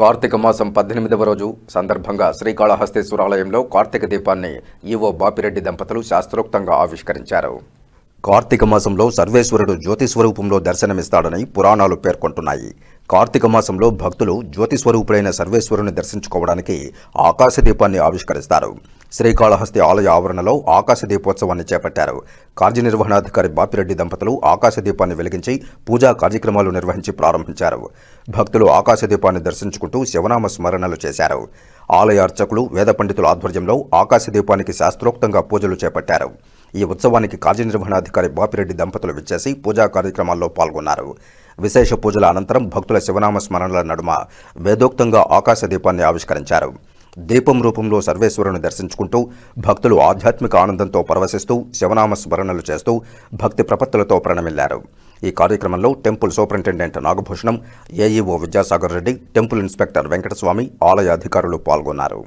కార్తీక మాసం పద్దెనిమిదవ రోజు సందర్భంగా శ్రీకాళహస్తేశ్వరాలయంలో కార్తీక దీపాన్ని ఈవో బాపిరెడ్డి దంపతులు శాస్త్రోక్తంగా ఆవిష్కరించారు. కార్తీక మాసంలో సర్వేశ్వరుడు జ్యోతి స్వరూపంలో దర్శనమిస్తాడని పురాణాలు పేర్కొంటున్నాయి. కార్తీక మాసంలో భక్తులు జ్యోతి స్వరూపుడైన సర్వేశ్వరుని దర్శించుకోవడానికి ఆకాశ దీపాన్ని ఆవిష్కరిస్తారు. శ్రీకాళహస్తి ఆలయ ఆవరణలో ఆకాశ దీపోత్సవాన్ని చేపట్టారు. కార్యనిర్వహణాధికారి బాపిరెడ్డి దంపతులు ఆకాశ దీపాన్ని వెలిగించి పూజా కార్యక్రమాలు నిర్వహించి ప్రారంభించారు. భక్తులు ఆకాశ దీపాన్ని దర్శించుకుంటూ శివనామ స్మరణలు చేశారు. ఆలయ అర్చకులు వేద పండితుల ఆధ్వర్యంలో ఆకాశ దీపానికి శాస్త్రోక్తంగా పూజలు చేపట్టారు. ఈ ఉత్సవానికి కార్యనిర్వహణాధికారి బాపిరెడ్డి దంపతులు విచ్చేసి పూజా కార్యక్రమాల్లో పాల్గొన్నారు. విశేష పూజల అనంతరం భక్తుల శివనామ స్మరణల నడుమ వేదోక్తంగా ఆకాశ దీపాన్ని ఆవిష్కరించారు. దీపం రూపంలో సర్వేశ్వరుని దర్శించుకుంటూ భక్తులు ఆధ్యాత్మిక ఆనందంతో పరవశిస్తూ శివనామ స్మరణలు చేస్తూ భక్తి ప్రపత్తులతో ప్రణమిల్లారు. ఈ కార్యక్రమంలో temple superintendent Nagabhushanam AEO Vidyasagar Reddy temple inspector Venkataswamy ఆలయ అధికారులు పాల్గొన్నారు.